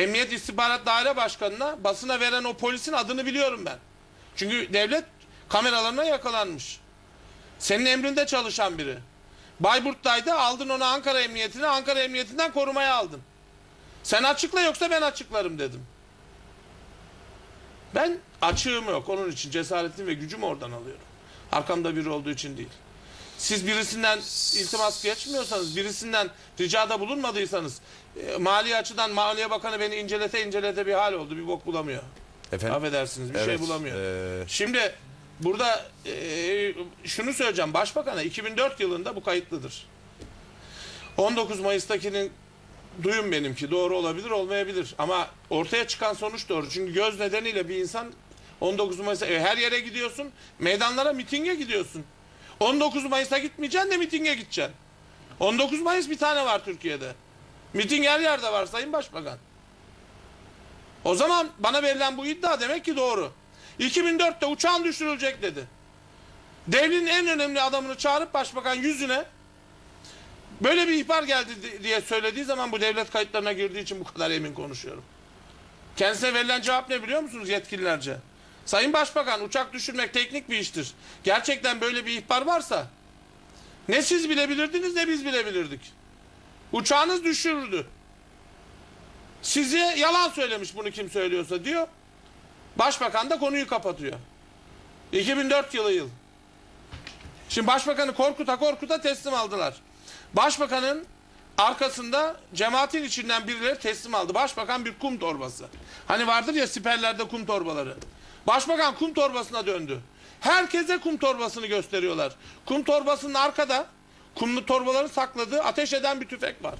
Emniyet İstihbarat Daire Başkanı'na basına veren o polisin adını biliyorum ben. Çünkü devlet kameralarına yakalanmış. Senin emrinde çalışan biri. Bayburt'taydı aldın onu Ankara Emniyetine, Ankara Emniyetinden korumaya aldın. Sen açıkla yoksa ben açıklarım dedim. Ben açığım yok. Onun için cesaretimi ve gücümü oradan alıyorum. Arkamda biri olduğu için değil. Siz birisinden iltimas geçmiyorsanız, birisinden ricada bulunmadıysanız, e, mali açıdan Maliye Bakanı beni incelete incelete bir hal oldu. Bir bok bulamıyor. Efendim? Affedersiniz bir şey Evet, bulamıyor. eee, Şimdi burada e, şunu söyleyeceğim. Başbakan'a 2004 yılında bu kayıtlıdır. 19 Mayıs'takinin duyum benimki. Doğru olabilir olmayabilir. Ama ortaya çıkan sonuç doğru. Çünkü göz nedeniyle bir insan 19 Mayıs'a e, her yere gidiyorsun. Meydanlara mitinge gidiyorsun. 19 Mayıs'a gitmeyeceksin de mitinge gideceksin. 19 Mayıs bir tane var Türkiye'de. Miting her yerde var Sayın Başbakan. O zaman bana verilen bu iddia demek ki doğru. 2004'te uçağın düşürülecek dedi. Devletin en önemli adamını çağırıp başbakan yüzüne böyle bir ihbar geldi di- diye söylediği zaman bu devlet kayıtlarına girdiği için bu kadar emin konuşuyorum. Kendisine verilen cevap ne biliyor musunuz yetkililerce? Sayın Başbakan uçak düşürmek teknik bir iştir. Gerçekten böyle bir ihbar varsa ne siz bilebilirdiniz ne biz bilebilirdik. Uçağınız düşürüldü. Size yalan söylemiş bunu kim söylüyorsa diyor. Başbakan da konuyu kapatıyor. 2004 yılı yıl. Şimdi başbakanı korkuta korkuta teslim aldılar. Başbakanın arkasında cemaatin içinden birileri teslim aldı. Başbakan bir kum torbası. Hani vardır ya siperlerde kum torbaları. Başbakan kum torbasına döndü. Herkese kum torbasını gösteriyorlar. Kum torbasının arkada kumlu torbaları sakladığı ateş eden bir tüfek var.